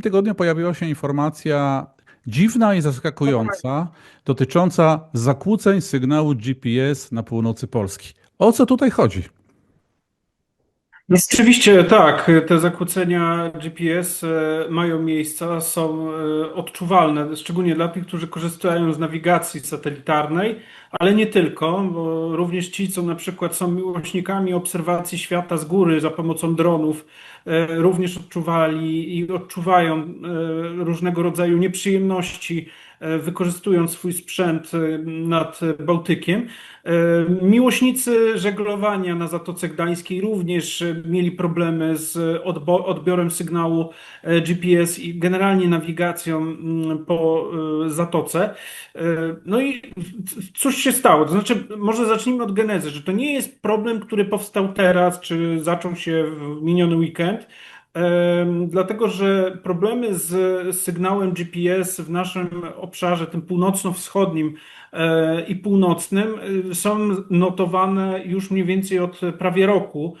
tym tygodniu pojawiła się informacja dziwna i zaskakująca dotycząca zakłóceń sygnału GPS na północy Polski. O co tutaj chodzi? Rzeczywiście tak, te zakłócenia GPS e, mają miejsca, są e, odczuwalne, szczególnie dla tych, którzy korzystają z nawigacji satelitarnej, ale nie tylko, bo również ci, co na przykład są miłośnikami obserwacji świata z góry za pomocą dronów, e, również odczuwali i odczuwają różnego rodzaju nieprzyjemności, wykorzystując swój sprzęt e, nad Bałtykiem. E, Miłośnicy żeglowania na Zatoce Gdańskiej również e, mieli problemy z odbiorem sygnału e, GPS i generalnie nawigacją po e, Zatoce. E, No i cóż się stało? To znaczy, może zacznijmy od genezy, że to nie jest problem, który powstał teraz, czy zaczął się w miniony weekend. Dlatego, że problemy z sygnałem GPS w naszym obszarze, tym północno-wschodnim e, i północnym, e, są notowane już mniej więcej od prawie roku.